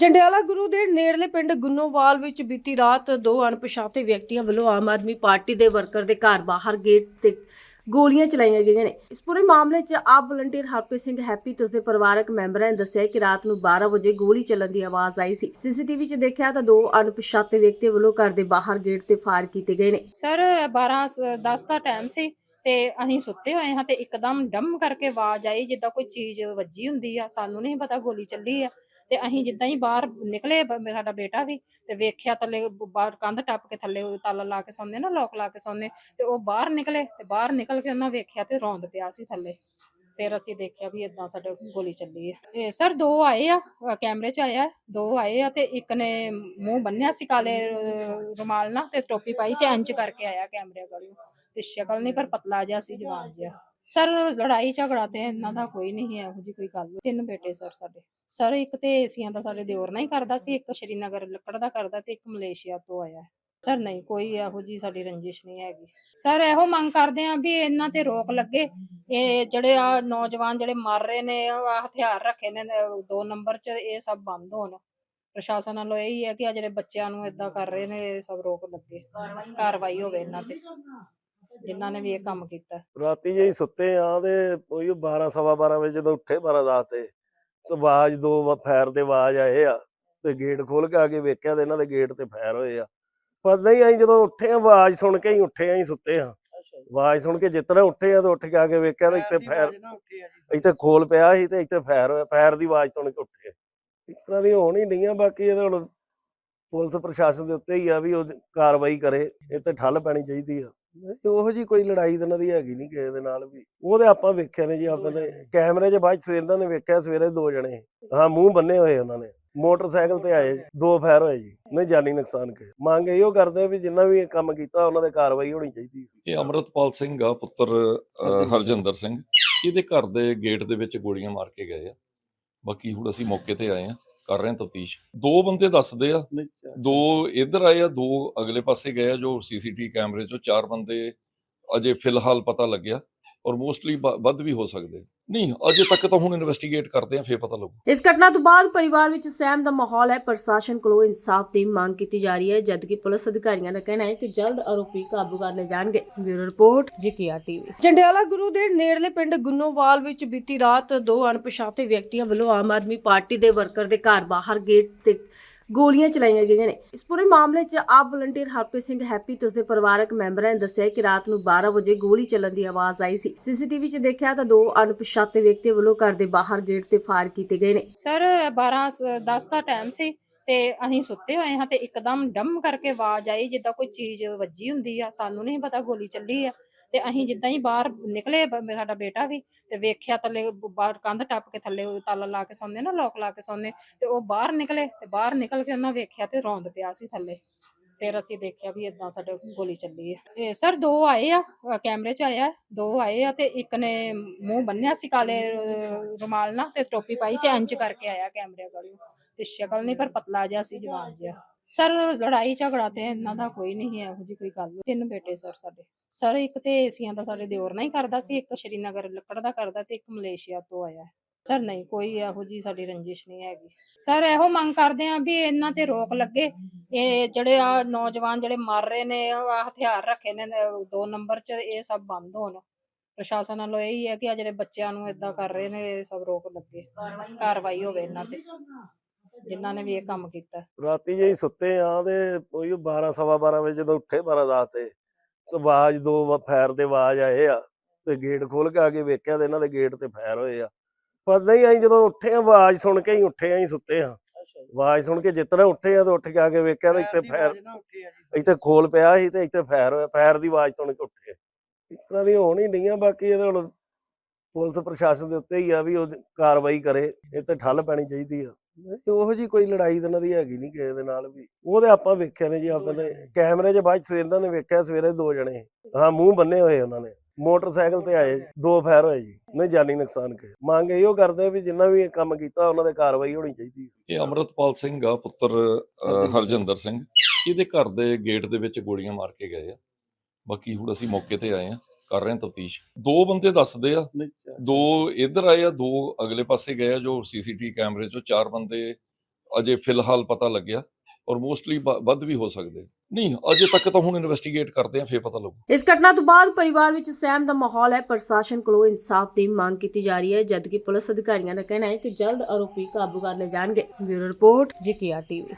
ਜੰਡਿਆਲਾ ਗੁਰੂ ਦੇ ਨੇੜਲੇ ਪਿੰਡ ਗੁੰਨੋਵਾਲ ਵਿੱਚ ਬੀਤੀ ਰਾਤ ਦੋ ਅਣਪਛਾਤੇ ਵਿਅਕਤੀਆਂ ਵੱਲੋਂ ਆਮ ਆਦਮੀ ਪਾਰਟੀ ਦੇ ਵਰਕਰ ਦੇ ਘਰ ਬਾਹਰ ਗੇਟ ਤੇ ਗੋਲੀਆਂ ਚਲਾਈਆਂ ਗਈਆਂ ਨੇ। ਇਸ ਪੂਰੇ ਮਾਮਲੇ 'ਚ ਆਪ ਵਲੰਟੀਅਰ ਹਰਪ੍ਰੀਤ ਸਿੰਘ ਹੈਪੀ ਤੇ ਉਸਦੇ ਪਰਿਵਾਰਕ ਮੈਂਬਰਾਂ ਨੇ ਦੱਸਿਆ ਕਿ ਰਾਤ ਨੂੰ 12 ਵਜੇ ਗੋਲੀ ਚੱਲਣ ਦੀ ਆਵਾਜ਼ ਆਈ ਸੀ। ਸੀਸੀਟੀਵੀ 'ਚ ਦੇਖਿਆ ਤਾਂ ਦੋ ਅਣਪਛਾਤੇ ਵਿਅਕਤੀ ਵੱਲੋਂ ਘਰ ਦੇ ਬਾਹਰ ਗੇਟ ਤੇ ਫਾਇਰ ਕੀਤੇ ਗਏ ਨੇ। ਸਰ 12 ਸ- 10 ਦਾ ਟਾਈਮ ਸੀ ਤੇ ਅਸੀਂ ਸੁੱਤੇ ਹੋਏ ਹਾਂ ਤੇ ਇੱਕਦਮ ਡੰਮ ਕਰਕੇ ਆਵਾਜ਼ ਆਈ ਜਿੱਦਾਂ ਕੋਈ ਚੀਜ਼ ਵੱਜੀ ਹੁੰਦੀ ਆ। ਸਾਨੂੰ ਨਹੀਂ ਪਤਾ ਗੋਲੀ ਚੱਲੀ ਆ। ਤੇ ਅਸੀਂ ਜਿੱਦਾਂ ਹੀ ਬਾਹਰ ਨਿਕਲੇ ਬ- ਸਾਡਾ ਬੇਟਾ ਵੀ ਤੇ ਵੇਖਿਆ ਥੱਲੇ ਬਾਹਰ ਕੰਧ ਟੱਪ ਕੇ ਥੱਲੇ ਉਹ ਤਾਲਾ ਲਾ ਕੇ ਸੌਂਦੇ ਨਾ ਲੋਕ ਲਾ ਕੇ ਸੌਂਦੇ ਤੇ ਉਹ ਬਾਹਰ ਨਿਕਲੇ ਤੇ ਬਾਹਰ ਨਿਕਲ ਕੇ ਉਹਨਾਂ ਵੇਖਿਆ ਤੇ ਰੌਂਦ ਪਿਆ ਸੀ ਥੱਲੇ। ਫਿਰ ਅਸੀਂ ਦੇਖਿਆ ਵੀ ਇਦਾਂ ਸਾਡੇ ਗੋਲੀ ਚੱਲੀ ਹੈ ਇਹ ਸਰ ਦੋ ਆਏ ਆ ਅ, ਕੈਮਰੇ 'ਚ ਆਇਆ ਦੋ ਆਏ ਆ ਤੇ ਇੱਕ ਨੇ ਮੂੰਹ ਬੰਨਿਆ ਸੀ ਕਾਲੇ ਅ, ਰੁਮਾਲ ਨਾਲ ਤੇ ਟੋਪੀ ਪਾਈ ਤੇ ਇੰਜ ਕਰਕੇ ਆਇਆ ਕੈਮਰੇ ਗਾੜੀ ਤੇ ਸ਼ਕਲ ਨਹੀਂ ਪਰ ਪਤਲਾ ਜਿਹਾ ਸੀ ਜਵਾਨ ਜਿਹਾ। ਸਰ ਲੜਾਈ ਝਗੜਾ ਤੇ ਇਹਨਾਂ ਦਾ ਕੋਈ ਨਹੀਂ ਹੈ ਇਹੋ ਜਿਹੀ ਕੋਈ ਗੱਲ। ਤਿੰਨ ਬੇਟੇ ਸਰ ਸਾਡੇ। ਸਰ ਇੱਕ ਤੇ ਏਸੀਆਂ ਦਾ ਸਾਡੇ ਦਿਓਰ ਨਾਲ ਹੀ ਕਰਦਾ ਸੀ, ਇੱਕ ਸ਼੍ਰੀਨਗਰ ਲੱਕੜ ਦਾ ਕਰਦਾ ਤੇ ਇੱਕ ਮਲੇਸ਼ੀਆ ਤੋਂ ਆਇਆ। ਸਰ ਨਹੀਂ, ਕੋਈ ਇਹੋ ਜੀ ਸਾਡੀ ਰੰਜਿਸ਼ ਨਹੀਂ ਹੈਗੀ। ਸਰ ਇਹੋ ਮੰਗ ਕਰਦੇ ਆ ਵੀ ਇਹਨਾਂ ਤੇ ਰੋਕ ਲੱਗੇ। ਇਹ ਜਿਹੜੇ ਆ ਨੌਜਵਾਨ ਜਿਹੜੇ ਮਰ ਰਹੇ ਨੇ, ਉਹ ਹਥਿਆਰ ਰੱਖੇ ਨੇ, ਅਹ ਦੋ ਨੰਬਰ 'ਚ ਇਹ ਸਭ ਬੰਦ ਹੋਣ। ਪ੍ਰਸ਼ਾਸਨ ਵੱਲੋਂ ਇਹ ਹੈ ਕਿ ਆ ਜਿਹੜੇ ਬੱਚਿਆਂ ਨੂੰ ਇਦਾਂ ਕਰ ਰਹੇ ਨੇ, ਇਹ ਸਭ ਰੋਕ ਲੱਗੇ। ਕਾਰਵਾਈ ਹੋਵੇ ਇਹਨਾਂ ਤੇ, ਜਿਨ੍ਹਾਂ ਨੇ ਵੀ ਇਹ ਕੰਮ ਕੀਤਾ। ਰਾਤੀ ਜੇ ਸੁੱਤੇ ਆ ਤੇ ਉਹੀ 12 ਸਵਾ 12 ਵਜੇ ਜਦੋਂ ਉੱਠੇ 12 ਦਸ ਤੇ ਆਵਾਜ਼ ਦੋ ਫਾਇਰ ਦੇ ਆਵਾਜ਼ ਆਏ ਆ ਤੇ ਗੇਟ ਖੋਲ ਕੇ ਆ ਕੇ ਵੇਖਿਆ ਤੇ ਇਹਨਾਂ ਦੇ ਗੇਟ ਤੇ ਫਾਇਰ ਹੋਏ ਆ। ਪਰ ਨਹੀਂ ਅਸੀਂ ਜਦੋਂ ਉੱਠੇ ਆਵਾਜ਼ ਸੁਣ ਕੇ ਹੀ ਉੱਠੇ ਆ ਅਸੀਂ ਸੁੱਤੇ ਆ ਆਵਾਜ਼ ਸੁਣ ਕੇ ਜਿਤਨਾ ਉੱਠੇ ਆ ਤੇ ਉੱਠ ਕੇ ਆ ਕੇ ਵੇਖਿਆ ਤੇ ਇੱਥੇ ਫਾਇਰ ਇੱਥੇ ਖੋਲ ਪਿਆ ਸੀ ਤੇ ਇੱਥੇ ਫਾਇਰ ਹੋਇਆ ਫਾਇਰ ਦੀ ਆਵਾਜ਼ ਸੁਣ ਕੇ ਉੱਠੇ। ਇਸ ਤਰ੍ਹਾਂ ਦੀ ਹੋਣ ਨਹੀਂ ਆ ਬਾਕੀ ਇਹਦੇ ਹੁਣ ਪੁਲਿਸ ਪ੍ਰਸ਼ਾਸਨ ਦੇ ਉੱਤੇ ਹੀ ਆ ਵੀ ਉਹ ਕਾਰਵਾਈ ਕਰੇ ਇਹ ਤੇ ਠੱਲ ਪੈਣੀ ਚਾਹੀਦੀ ਆ। ਉਹੋ ਜੀ ਕੋਈ ਲੜਾਈ ਤਾਂ ਦੀ ਹੈਗੀ ਨਹੀਂ ਕਿਸੇ ਦੇ ਨਾਲ ਵੀ। ਉਹਦੇ ਆਪਾਂ ਵੇਖਿਆ ਨੇ ਜੀ ਆਪਣੇ ਕੈਮਰੇ 'ਚ ਬਾਅਦ ਸਵੇਰ ਇਹਨਾਂ ਨੇ ਵੇਖਿਆ ਸਵੇਰੇ ਦੋ ਜਣੇ। ਹਾਂ ਮੂੰਹ ਬੰਨੇ ਹੋਏ ਉਹਨਾਂ ਨੇ। ਮੋਟਰਸਾਈਕਲ ਤੇ ਆਏ ਦੋ ਫਾਇਰ ਹੋਏ ਜੀ। ਨਹੀਂ ਜਾਨੀ ਨੁਕਸਾਨ ਕੇ ਮੰਗ ਇਹੋ ਕਰਦੇ ਵੀ ਜਿੰਨਾ ਵੀ ਇਹ ਕੰਮ ਕੀਤਾ ਉਹਨਾਂ ਦੇ ਕਾਰਵਾਈ ਹੋਣੀ ਚਾਹੀਦੀ ਇਹ ਅਮਰਤਪਾਲ ਸਿੰਘ ਆ ਪੁੱਤਰ ਹਰਜਿੰਦਰ ਸਿੰਘ। ਇਹਦੇ ਘਰ ਦੇ ਗੇਟ ਦੇ ਵਿੱਚ ਗੋਲੀਆਂ ਮਾਰ ਕੇ ਗਏ ਆ। ਬਾਕੀ ਹੁਣ ਅਸੀਂ ਮੌਕੇ ਤੇ ਆਏ ਆ। ਕਰ ਰਹੇ ਤਫਤੀਸ਼। ਦੋ ਬੰਦੇ ਦੱਸਦੇ ਆ। ਦੋ ਇੱਧਰ ਆਏ ਆ ਦੋ ਅਗਲੇ ਪਾਸੇ ਗਏ ਆ ਜੋ ਸੀਸੀਟੀ ਕੈਮਰੇ ਚੋਂ ਚਾਰ ਬੰਦੇ ਅਜੇ ਫਿਲਹਾਲ ਪਤਾ ਲੱਗਿਆ ਔਰ ਮੋਸਟਲੀ ਵੱਧ ਵੀ ਹੋ ਸਕਦੇ ਨਹੀਂ ਅਜੇ ਤੱਕ ਤਾਂ ਹੁਣ ਇਨਵੈਸਟੀਗੇਟ ਕਰਦੇ ਆ ਫੇਰ ਪਤਾ ਲੱਗੂ। ਇਸ ਘਟਨਾ ਤੋਂ ਬਾਅਦ ਪਰਿਵਾਰ ਵਿੱਚ ਸਹਿਮ ਦਾ ਮਾਹੌਲ ਹੈ ਪ੍ਰਸ਼ਾਸਨ ਕੋਲੋਂ ਇਨਸਾਫ ਦੀ ਮੰਗ ਕੀਤੀ ਜਾ ਰਹੀ ਹੈ ਜਦਕਿ ਪੁਲਿਸ ਅਧਿਕਾਰੀਆਂ ਦਾ ਕਹਿਣਾ ਹੈ ਕਿ ਜਲਦ ਆਰੋਪੀ ਕਾਬੂ ਕਰ ਲਏ ਜਾਣਗੇ। Bureau report GKR TV. Jandiala Guru ਦੇ ਨੇੜਲੇ ਪਿੰਡ ਗੁੰਨੋਵਾਲ ਵਿੱਚ ਬੀਤੀ ਰਾਤ ਦੋ ਅਣਪਛਾਤੇ ਵਿਅਕਤੀਆਂ ਵੱਲੋਂ ਆਮ ਆਦਮੀ ਪਾਰਟੀ ਦੇ ਵਰਕਰ ਦੇ ਘਰ ਬਾਹਰ ਗੇਟ ਤੇ ਗੋਲੀਆਂ ਚਲਾਈਆਂ ਗਈਆਂ ਨੇ। ਇਸ ਪੂਰੇ ਮਾਮਲੇ 'ਚ ਆਪ ਵਲੰਟੀਅਰ ਹਰਪ੍ਰੀਤ ਸਿੰਘ ਹੈਪੀ ਤੇ ਉਸਦੇ ਪਰਿਵਾਰਕ ਮੈਂਬਰਾਂ ਨੇ ਦੱਸਿਆ ਕਿ ਰਾਤ ਨੂੰ 12 ਵਜੇ ਗੋਲੀ ਚੱਲਣ ਦੀ ਆਵਾਜ਼ ਆਈ ਸੀ। ਸੀਸੀਟੀਵੀ 'ਚ ਦੇਖਿਆ ਤਾਂ ਦੋ ਅਣਪਛਾਤੇ ਵਿਅਕਤੀ ਵੱਲੋਂ ਘਰ ਦੇ ਬਾਹਰ ਗੇਟ ਤੇ ਫਾਇਰ ਕੀਤੇ ਗਏ ਨੇ। ਸਰ 12 ਸ- 10 ਦਾ ਟਾਈਮ ਸੀ ਤੇ ਅਸੀਂ ਸੁੱਤੇ ਹੋਏ ਹਾਂ ਤੇ ਇੱਕਦਮ ਡੰਮ ਕਰਕੇ ਆਵਾਜ਼ ਆਈ ਜਿੱਦਾਂ ਕੋਈ ਚੀਜ਼ ਵੱਜੀ ਹੁੰਦੀ ਆ। ਸਾਨੂੰ ਨਹੀਂ ਪਤਾ ਗੋਲੀ ਚੱਲੀ ਆ। ਤੇ ਅਸੀਂ ਜਿੱਦਾਂ ਹੀ ਬਾਹਰ ਨਿਕਲੇ ਬ- ਸਾਡਾ ਬੇਟਾ ਵੀ ਤੇ ਵੇਖਿਆ ਥੱਲੇ ਬਾਹਰ ਕੰਧ ਟੱਪ ਕੇ ਥੱਲੇ ਉਹ ਤਾਲਾ ਲਾ ਕੇ ਸੌਂਦੇ ਨਾ ਲੋਕ ਲਾ ਕੇ ਸੌਂਦੇ ਤੇ ਉਹ ਬਾਹਰ ਨਿਕਲੇ ਤੇ ਬਾਹਰ ਨਿਕਲ ਕੇ ਉਹਨਾਂ ਵੇਖਿਆ ਤੇ ਰੋਂਦ ਪਿਆ ਸੀ ਥੱਲੇ। ਫਿਰ ਅਸੀਂ ਦੇਖਿਆ ਵੀ ਇਦਾਂ ਸਾਡੇ ਗੋਲੀ ਚੱਲੀ ਹੈ ਇਹ ਸਰ ਦੋ ਆਏ ਆ ਅ, ਕੈਮਰੇ 'ਚ ਆਇਆ ਦੋ ਆਏ ਆ ਤੇ ਇੱਕ ਨੇ ਮੂੰਹ ਬੰਨਿਆ ਸੀ ਕਾਲੇ ਅ, ਰੁਮਾਲ ਨਾਲ ਤੇ ਟੋਪੀ ਪਾਈ ਤੇ ਇੰਜ ਕਰਕੇ ਆਇਆ ਕੈਮਰੇ ਕੋਲ ਤੇ ਸ਼ਕਲ ਨਹੀਂ ਪਰ ਪਤਲਾ ਜਿਹਾ ਸੀ ਜਵਾਨ ਜਿਹਾ। ਸਰ, ਲੜਾਈ ਝਗੜਾ ਤੇ ਇਹਨਾਂ ਦਾ ਕੋਈ ਨਹੀਂ ਹੈ ਇਹੋ ਜੀ ਕੋਈ ਗੱਲ ਤਿੰਨ ਬੇਟੇ ਸਰ ਸਾਡੇ। ਸਰ, ਇੱਕ ਤੇ ਏਸੀਆਂ ਦਾ ਸਾਡੇ ਦਿਓਰ ਨਾਲ ਹੀ ਕਰਦਾ ਸੀ, ਇੱਕ ਸ਼੍ਰੀਨਗਰ ਲੱਕੜ ਦਾ ਕਰਦਾ ਤੇ ਇੱਕ ਮਲੇਸ਼ੀਆ ਤੋਂ ਆਇਆ। ਸਰ, ਨਹੀਂ, ਕੋਈ ਇਹੋ ਜੀ ਸਾਡੀ ਰੰਜਿਸ਼ ਨਹੀਂ ਹੈਗੀ। ਸਰ, ਇਹੋ ਮੰਗ ਕਰਦੇ ਆ ਵੀ ਇਹਨਾਂ ਤੇ ਰੋਕ ਲੱਗੇ। ਇਹ ਜਿਹੜੇ ਆ ਨੌਜਵਾਨ ਜਿਹੜੇ ਮਰ ਰਹੇ ਨੇ, ਉਹ ਹਥਿਆਰ ਰੱਖੇ ਨੇ ਅਹ ਦੋ ਨੰਬਰ 'ਚ ਇਹ ਸਭ ਬੰਦ ਹੋਣ। ਪ੍ਰਸ਼ਾਸਨ ਵੱਲੋਂ ਇਹੀ ਹੈ ਕਿ ਆ ਜਿਹੜੇ ਬੱਚਿਆਂ ਨੂੰ ਇਦਾਂ ਕਰ ਰਹੇ ਨੇ, ਇਹ ਸਭ ਰੋਕ ਲੱਗੇ। ਕਾਰਵਾਈ ਹੋਵੇ ਇਹਨਾਂ ਤੇ। ਜਿਨ੍ਹਾਂ ਨੇ ਵੀ ਇਹ ਕੰਮ ਕੀਤਾ। ਰਾਤੀ ਜੇ ਸੁੱਤੇ ਆ ਤੇ ਉਹੀ 12 ਸਵਾ 12 ਵਜੇ ਜਦੋਂ ਉੱਠੇ 12 ਦਸ ਤੇ ਤੇ ਆਵਾਜ਼ ਦੋ ਫਾਇਰ ਦੇ ਆਵਾਜ਼ ਆਏ ਆ ਤੇ ਗੇਟ ਖੋਲ ਕੇ ਆ ਕੇ ਵੇਖਿਆ ਤੇ ਇਹਨਾਂ ਦੇ ਗੇਟ ਤੇ ਫਾਇਰ ਹੋਏ ਆ। ਪਰ ਨਹੀਂ ਅਸੀਂ ਜਦੋਂ ਉੱਠੇ ਆ ਆਵਾਜ਼ ਸੁਣ ਕੇ ਹੀ ਉੱਠੇ ਆ ਅਸੀਂ ਸੁੱਤੇ ਆ ਆਵਾਜ਼ ਸੁਣ ਕੇ ਜਿਤਨਾ ਉੱਠੇ ਆ ਤੇ ਉੱਠ ਕੇ ਆ ਕੇ ਵੇਖਿਆ ਤੇ ਇੱਥੇ ਫਾਇਰ ਇੱਥੇ ਖੋਲ ਪਿਆ ਸੀ ਤੇ ਇੱਥੇ ਫਾਇਰ ਹੋਇਆ ਫਾਇਰ ਦੀ ਆਵਾਜ਼ ਸੁਣ ਕੇ ਉੱਠੇ। ਇਸ ਤਰ੍ਹਾਂ ਦੀ ਹੋਣ ਹੀ ਨਹੀਂ ਆ ਬਾਕੀ ਇਹਦੇ ਹੁਣ ਪੁਲਿਸ ਪ੍ਰਸ਼ਾਸਨ ਦੇ ਉੱਤੇ ਹੀ ਆ ਵੀ ਉਹ ਕਾਰਵਾਈ ਕਰੇ ਇਹ ਤੇ ਠੱਲ ਪੈਣੀ ਚਾਹੀਦੀ ਆ। ਨਹੀਂ, ਉਹੋ ਜੀ ਕੋਈ ਲੜਾਈ ਤਾਂ ਦੀ ਹੈਗੀ ਨਹੀਂ ਕਿਸੇ ਦੇ ਨਾਲ ਵੀ। ਉਹਦੇ ਆਪਾਂ ਵੇਖਿਆ ਨੇ ਜੀ ਆਪਣੇ ਕੈਮਰੇ 'ਚ ਬਾਅਦ 'ਚ ਸਵੇਰ ਇਹਨਾਂ ਨੇ ਵੇਖਿਆ ਸਵੇਰੇ ਦੋ ਜਣੇ। ਹਾਂ ਮੂੰਹ ਬੰਨੇ ਹੋਏ ਉਹਨਾਂ ਨੇ। ਮੋਟਰਸਾਈਕਲ ਤੇ ਆਏ ਦੋ ਫਾਇਰ ਹੋਏ ਜੀ। ਨਹੀਂ ਜਾਨੀ ਨੁਕਸਾਨ ਕੇ ਮੰਗ ਇਹੋ ਕਰਦੇ ਵੀ ਜਿੰਨਾ ਵੀ ਇਹ ਕੰਮ ਕੀਤਾ ਉਹਨਾਂ ਦੇ ਕਾਰਵਾਈ ਹੋਣੀ ਚਾਹੀਦੀ ਹੈ। ਇਹ ਅਮਰਤਪਾਲ ਸਿੰਘ ਆ ਪੁੱਤਰ ਹਰਜਿੰਦਰ ਸਿੰਘ। ਇਹਦੇ ਘਰ ਦੇ ਗੇਟ ਦੇ ਵਿੱਚ ਗੋਲੀਆਂ ਮਾਰ ਕੇ ਗਏ ਆ। ਬਾਕੀ ਹੁਣ ਅਸੀਂ ਮੌਕੇ ਤੇ ਆਏ ਆ। ਕਰ ਰਹੇ ਹਾਂ ਤਫਤੀਸ਼। ਦੋ ਬੰਦੇ ਦੱਸਦੇ ਆ। ਦੋ ਇੱਧਰ ਆਏ ਆ ਦੋ ਅਗਲੇ ਪਾਸੇ ਗਏ ਆ ਜੋ ਸੀਸੀਟੀ ਕੈਮਰੇ ਚੋਂ ਚਾਰ ਬੰਦੇ ਅਜੇ ਫਿਲਹਾਲ ਪਤਾ ਲੱਗਿਆ ਔਰ ਮੋਸਟਲੀ ਵੱਧ ਵੀ ਹੋ ਸਕਦੇ। ਨਹੀਂ ਅਜੇ ਤੱਕ ਤਾਂ ਹੁਣ ਇਨਵੈਸਟੀਗੇਟ ਕਰਦੇ ਆ ਫੇਰ ਪਤਾ ਲੱਗੂ। ਇਸ ਘਟਨਾ ਤੋਂ ਬਾਅਦ ਪਰਿਵਾਰ ਵਿੱਚ ਸਹਿਮ ਦਾ ਮਾਹੌਲ ਹੈ। ਪ੍ਰਸ਼ਾਸਨ ਕੋਲੋਂ ਇਨਸਾਫ ਦੀ ਮੰਗ ਕੀਤੀ ਜਾ ਰਹੀ ਹੈ। ਜਦਕਿ ਪੁਲਿਸ ਅਧਿਕਾਰੀਆਂ ਦਾ ਕਹਿਣਾ ਹੈ ਕਿ ਜਲਦ ਆਰੋਪੀ ਕਾਬੂ ਕਰ ਲਏ ਜਾਣਗੇ। Bureau report GKR TV.